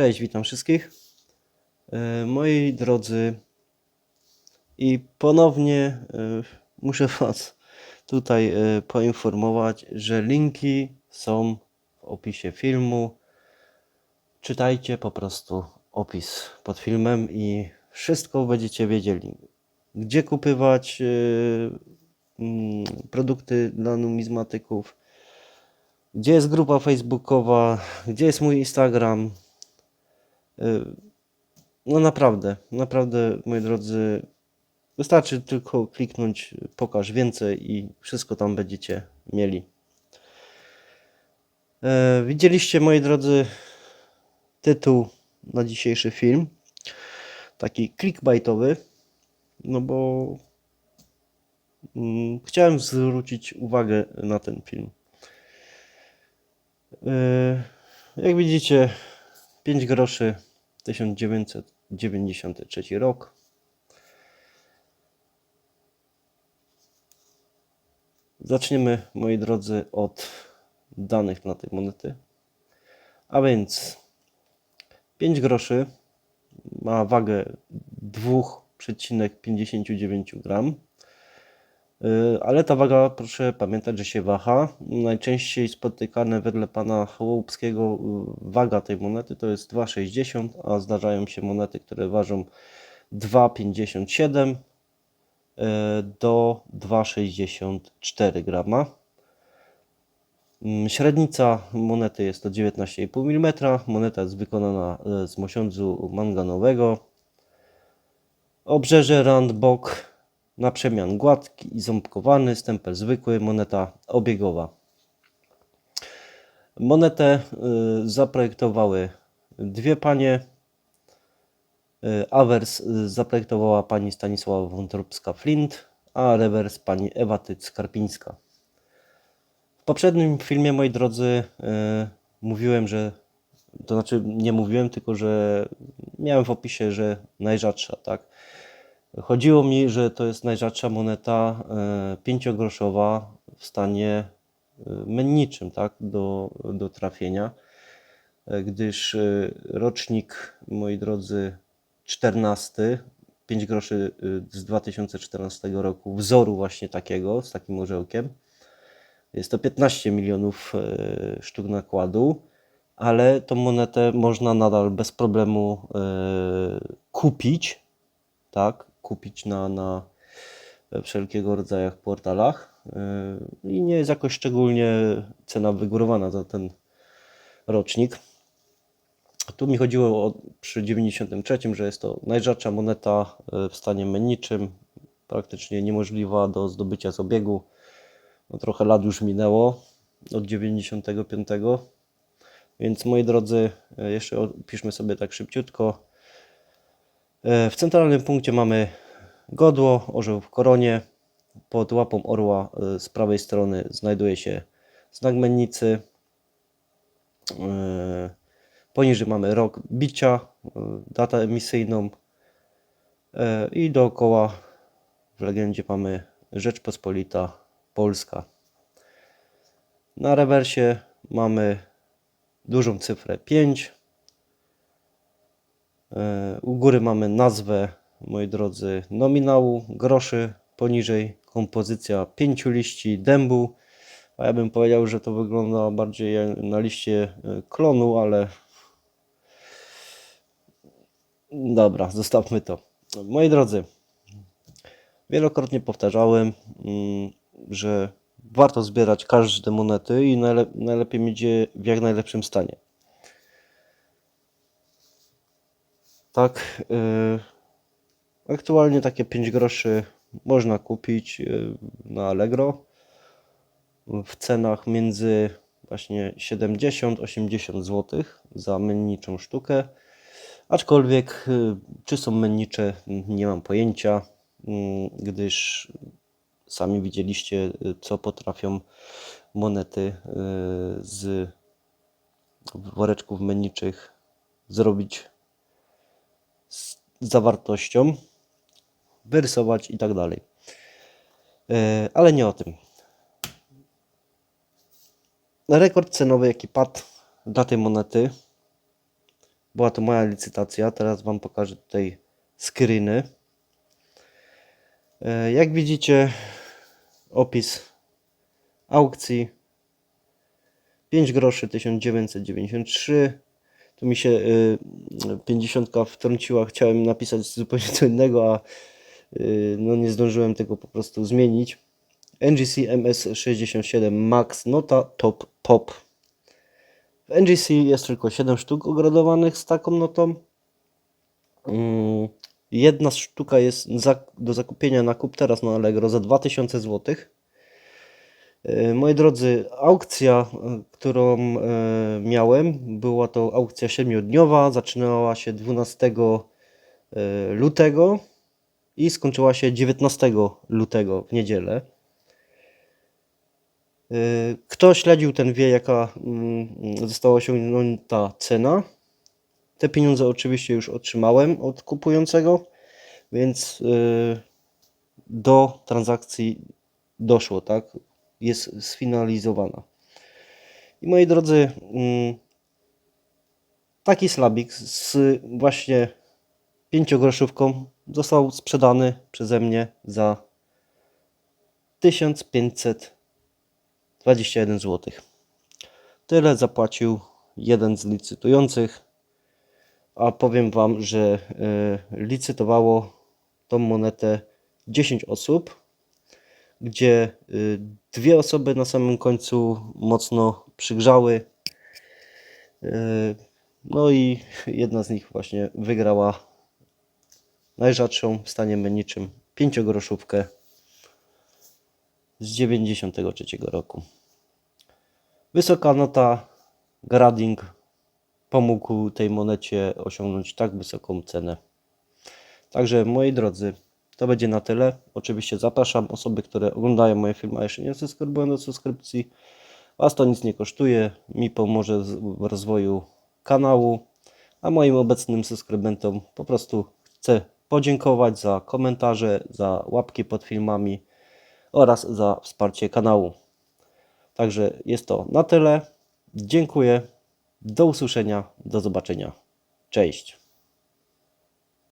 Cześć, witam wszystkich. E, Moi drodzy, i ponownie e, muszę Was tutaj e, poinformować, że linki są w opisie filmu. Czytajcie po prostu opis pod filmem i wszystko będziecie wiedzieli. Gdzie kupywać mm, produkty dla numizmatyków, gdzie jest grupa facebookowa, gdzie jest mój Instagram. Y, No naprawdę, naprawdę, moi drodzy, wystarczy tylko kliknąć pokaż więcej i wszystko tam będziecie mieli. E, Widzieliście, moi drodzy, tytuł na dzisiejszy film. Taki clickbaitowy, no bo mm, chciałem zwrócić uwagę na ten film. E, Jak widzicie, 5 groszy 1993 rok. Zaczniemy, moi drodzy, od danych na tej monety. A więc 5 groszy ma wagę 2,59 gram. Y, Ale ta waga, proszę pamiętać, że się waha. Najczęściej spotykane wedle pana Hołopskiego y, waga tej monety to jest 2,60, a zdarzają się monety, które ważą 2,57 y, do 2,64 grama. Mm, Średnica monety jest to 19,5 mm. Moneta jest wykonana z mosiądzu manganowego. Obrzeże rand bok na przemian gładki i ząbkowany, stempel zwykły, moneta obiegowa. Monetę y, zaprojektowały dwie panie. Y, Awers y, zaprojektowała pani Stanisława Wątróbska-Flint, a rewers pani Ewa Tyc-Karpińska. W poprzednim filmie, moi drodzy, mówiłem, że to znaczy nie mówiłem, tylko że miałem w opisie, że najrzadsza, tak? Chodziło mi, że to jest najrzadsza moneta e, pięciogroszowa w stanie e, menniczym, tak, do, do trafienia, e, gdyż rocznik, moi drodzy, 14, 5 groszy z 2014 roku, wzoru właśnie takiego, z takim orzełkiem, jest to 15 milionów sztuk nakładu, ale tą monetę można nadal bez problemu kupić, tak, kupić na, na wszelkiego rodzaju portalach yy, i nie jest jakoś szczególnie cena wygórowana za ten rocznik. Tu mi chodziło o, przy 93, że jest to najrzadsza moneta yy, w stanie menniczym, praktycznie niemożliwa do zdobycia z obiegu. No, trochę lat już minęło od 95, więc moi drodzy, yy, jeszcze opiszmy sobie tak szybciutko. E, W centralnym punkcie mamy godło, orzeł w koronie. Pod łapą orła e, z prawej strony znajduje się znak mennicy. E, Poniżej mamy rok bicia, datę emisyjną i dookoła w legendzie mamy Rzeczpospolita Polska. Na rewersie mamy dużą cyfrę 5, E, U góry mamy nazwę, moi drodzy, nominału, groszy, poniżej kompozycja pięciu liści dębu. A ja bym powiedział, że to wygląda bardziej na liście e, klonu, ale dobra, zostawmy to. Moi drodzy, wielokrotnie powtarzałem, mm, że warto zbierać każde monety i najle najlepiej mieć je w jak najlepszym stanie. Tak, y, aktualnie takie 5 groszy można kupić y, na Allegro w cenach między właśnie 70-80 zł za menniczą sztukę. Aczkolwiek y, czy są mennicze nie mam pojęcia, gdyż sami widzieliście co potrafią monety z woreczków menniczych zrobić zawartością, wyrysować i tak dalej. E, Ale nie o tym. Rekord cenowy, jaki padł dla tej monety, Była to moja licytacja. Teraz Wam pokażę tutaj screeny. E, Jak widzicie, opis aukcji 5 groszy 1993. Tu mi się y, 50 wtrąciła, chciałem napisać zupełnie co innego, a y, no nie zdążyłem tego po prostu zmienić. NGC MS67 Max Nota Top Pop. W NGC jest tylko 7 sztuk ogradowanych z taką notą. Mm, Jedna sztuka jest do zakupienia na kup teraz na Allegro za 2000 zł. E, Moi drodzy, aukcja, e, którą e, miałem, była to aukcja 7-dniowa. Zaczynała się 12 e, lutego i skończyła się 19 lutego w niedzielę. Kto śledził, ten wie, jaka mm, została osiągnięta cena. Te pieniądze oczywiście już otrzymałem od kupującego, więc do transakcji doszło, tak? Jest sfinalizowana. I moi drodzy, mm, taki slabik z właśnie pięciogroszówką został sprzedany przeze mnie za 1521 zł. Tyle zapłacił jeden z licytujących a powiem Wam, że e, licytowało tą monetę 10 osób, gdzie e, dwie osoby na samym końcu mocno przygrzały. E, No i jedna z nich właśnie wygrała najrzadszą w stanie meniczym pięciogroszówkę z 93 roku. Wysoka nota, grading pomógł tej monecie osiągnąć tak wysoką cenę. Także moi drodzy, to będzie na tyle. Oczywiście zapraszam osoby, które oglądają moje filmy, a jeszcze nie subskrybują do subskrypcji. Was to nic nie kosztuje, mi pomoże w rozwoju kanału, a moim obecnym subskrybentom po prostu chcę podziękować za komentarze, za łapki pod filmami oraz za wsparcie kanału. Także jest to na tyle. Dziękuję. Do usłyszenia, do zobaczenia. Cześć.